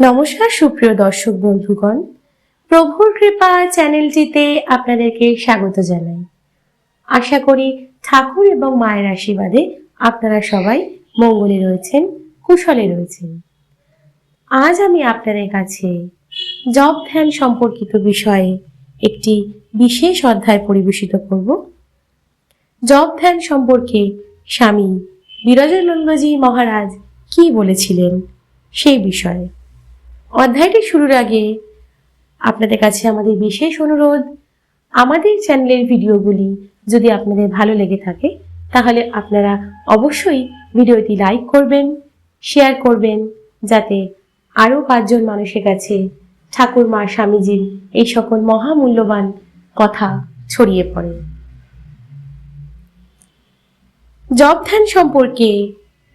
নমস্কার, সুপ্রিয় দর্শক বন্ধুগণ। প্রভুর কৃপা চ্যানেলটিতে আপনাদেরকে স্বাগত জানাই। আশা করি ঠাকুর এবং মায়ের আশীর্বাদে আপনারা সবাই মঙ্গলে রয়েছেন, কুশলে রয়েছেন। আজ আমি আপনাদের কাছে জব ধ্যান সম্পর্কিত বিষয়ে একটি বিশেষ অধ্যায় পরিবেশিত করব। জব ধ্যান সম্পর্কে স্বামী বিরজানন্দজি মহারাজ কি বলেছিলেন সেই বিষয়ে। অধ্যায়টি শুরুর আগে আপনাদের কাছে আমাদের বিশেষ অনুরোধ, আমাদের চ্যানেলের ভিডিওগুলি যদি আপনাদের ভালো লেগে থাকে, তাহলে আপনারা অবশ্যই ভিডিওটি লাইক করবেন, শেয়ার করবেন, যাতে আরও পাঁচজন মানুষের কাছে ঠাকুর মা স্বামীজির এই সকল মহামূল্যবান কথা ছড়িয়ে পড়ে। জব ধ্যান সম্পর্কে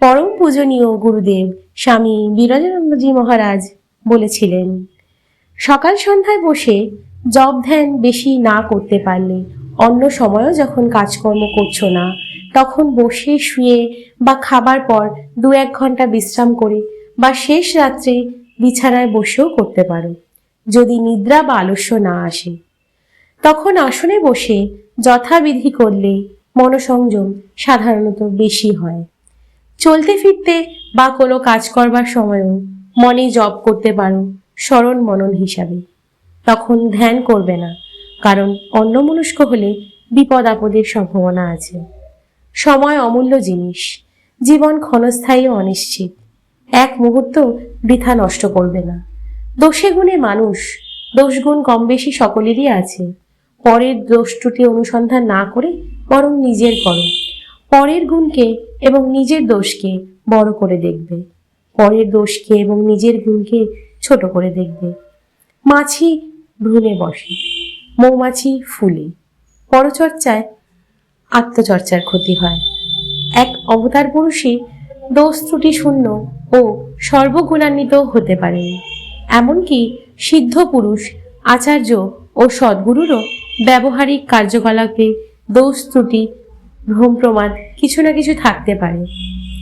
পরম পূজনীয় গুরুদেব স্বামী বিরজানন্দজি মহারাজ বলেছিলেন। সকাল সন্ধ্যায় বসে জব ধ্যান বেশি না করতে পারলে, অন্য সময়ও যখন কাজকর্ম করছ না, তখন বসে শুয়ে বা খাবার পর দু এক ঘণ্টা বিশ্রাম করে বা শেষ রাত্রে বিছানায় বসেও করতে পারো, যদি নিদ্রা বা আলস্য না আসে। তখন আসনে বসে যথাবিধি করলে মনোসংযম সাধারণত বেশি হয়। চলতে ফিরতে বা কোনো কাজ করবার সময়ও মনে জপ করতে পারো, স্মরণ মনন হিসাবে। তখন ধ্যান করবে না, কারণ অন্যমনস্ক হলে বিপদ আপদের সম্ভাবনা আছে। সময় অমূল্য জিনিস, জীবন ক্ষণস্থায়ী অনিশ্চিত। এক মুহূর্ত বৃথা নষ্ট করবে না। দোষে গুণে মানুষ দোষগুণ কম বেশি সকলেরই আছে। পরের দোষ ত্রুটি অনুসন্ধান না করে বরং নিজের করো। পরের গুণকে এবং নিজের দোষকে বড় করে দেখবে। পরের দোষকে এবং নিজের গুণকে ছোট করে দেখবে। মাছি ভ্রূণে বসে, মৌমাছি ফুলে। পরচর্চায় আত্মচর্চার ক্ষতি হয়। এক অবতার পুরুষই দোষ ত্রুটি শূন্য ও সর্বগুণান্বিত হতে পারেন এমনকি সিদ্ধ পুরুষ, আচার্য ও সদ্গুরুরও ব্যবহারিক কার্যকলাপে দোষ ত্রুটি ভ্রম প্রমাদ কিছু না কিছু থাকতে পারে।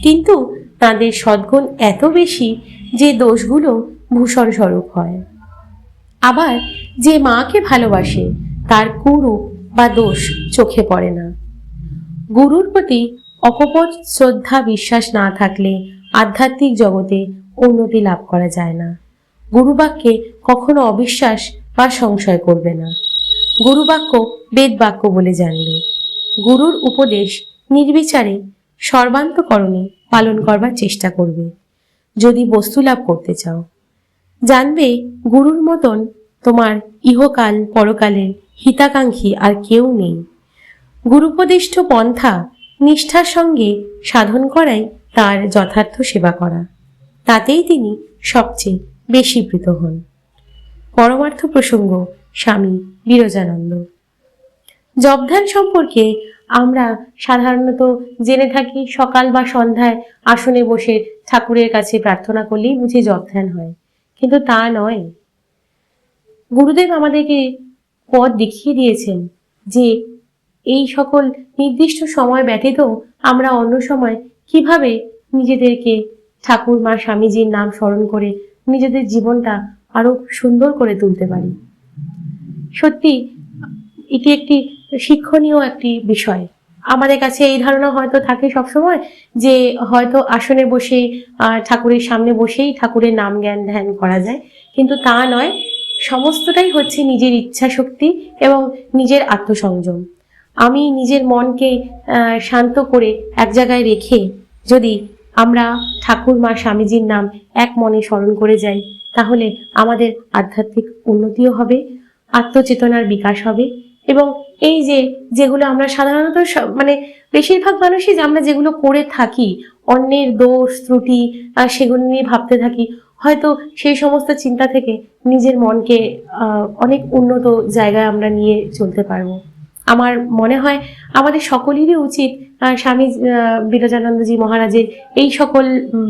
কিন্তু তাদের সদ্গুণ এত বেশি যে দোষগুলো ভূষণ স্বরূপ হয়। আবার যে মাকে ভালোবাসে, তার কুরূপ বা দোষ চোখে পড়ে না। গুরুর প্রতি অকপট শ্রদ্ধা বিশ্বাস না থাকলে আধ্যাত্মিক জগতে উন্নতি লাভ করা যায় না। গুরুবাক্যে কখনো অবিশ্বাস বা সংশয় করবে না। গুরুবাক্য বেদ বাক্য বলে জানবে। গুরুর উপদেশ নির্বিচারে সর্বান্তকরণে পালন করবার চেষ্টা করবে। যদি বস্তু লাভ করতে চাও। জানবে, গুরুর মতন তোমার ইহকাল, পরকালের হিতাকাঙ্ক্ষী আর কেউ নেই। গুরুপদিষ্ঠ পন্থা নিষ্ঠার সঙ্গে সাধন করাই তার যথার্থ সেবা করা। তাতেই তিনি সবচেয়ে বেশি প্রীত হন। পরমার্থ প্রসঙ্গ, স্বামী বিরজানন্দ। জবধান সম্পর্কে আমরা সাধারণত জেনে থাকি, সকাল বা সন্ধ্যায় আসনে বসে ঠাকুরের কাছে প্রার্থনা করলেই বুঝি জবধান হয়। কিন্তু তা নয়। গুরুদেব আমাদেরকে পথ দেখিয়ে দিয়েছেন যে এই সকল নির্দিষ্ট সময় ব্যতীত আমরা অন্য সময় কীভাবে নিজেদেরকে ঠাকুর মা স্বামীজির নাম স্মরণ করে নিজেদের জীবনটা আরও সুন্দর করে তুলতে পারি। সত্যি, এটি একটি শিক্ষণীয় একটি বিষয়। আমাদের কাছে এই ধারণা হয়তো থাকে সবসময় যে হয়তো আসনে বসে ঠাকুরের সামনে বসেই ঠাকুরের নাম জ্ঞান ধ্যান করা যায়। কিন্তু তা নয়, সমস্তটাই হচ্ছে নিজের ইচ্ছা শক্তি এবং নিজের আত্মসংযম। আমি নিজের মনকে শান্ত করে এক জায়গায় রেখে যদি আমরা ঠাকুর মা স্বামীজির নাম এক মনে স্মরণ করে যাই, তাহলে আমাদের আধ্যাত্মিক উন্নতিও হবে, আত্মচেতনার বিকাশ হবে এবং এই যে, যেগুলো আমরা সাধারণত মানে বেশিরভাগ মানুষই যে আমরা যেগুলো করে থাকি, অন্যের দোষ, ত্রুটি সেগুলো নিয়ে ভাবতে থাকি, হয়তো সেই সমস্ত চিন্তা থেকে নিজের মনকে অনেক উন্নত জায়গায় আমরা নিয়ে চলতে পারব। আমার মনে হয় আমাদের সকলেরই উচিত স্বামী বিরজানন্দজি মহারাজের এই সকল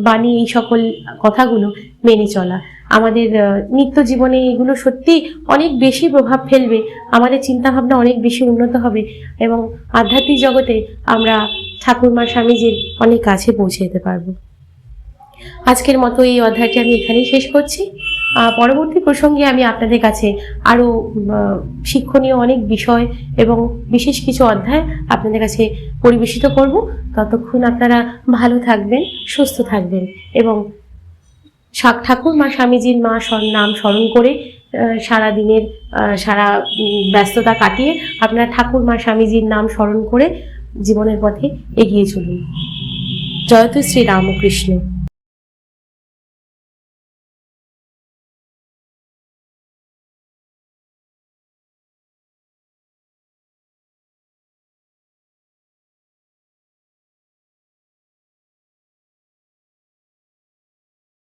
বাণী, এই সকল কথাগুলো মেনে চলা। আমাদের নিত্য জীবনে এগুলো সত্যি অনেক বেশি প্রভাব ফেলবে, আমাদের চিন্তাভাবনা অনেক বেশি উন্নত হবে এবং আধ্যাত্মিক জগতে আমরা ঠাকুরমা স্বামীজির অনেক কাছে পৌঁছে যেতে পারব। আজকের মতো এই অধ্যায়টি আমি এখানেই শেষ করছি। পরবর্তী প্রসঙ্গে আমি আপনাদের কাছে আরও শিক্ষণীয় অনেক বিষয় এবং বিশেষ কিছু অধ্যায় আপনাদের কাছে পরিবেশিত করব। ততক্ষণ আপনারা ভালো থাকবেন, সুস্থ থাকবেন এবং ঠাকুর, মা স্বামীজির মা নাম স্মরণ করে সারা দিনের সারা ব্যস্ততা কাটিয়ে আপনারা ঠাকুর, মা স্বামীজির নাম স্মরণ করে জীবনের পথে এগিয়ে চলুন। জয়তু শ্রী রামকৃষ্ণ।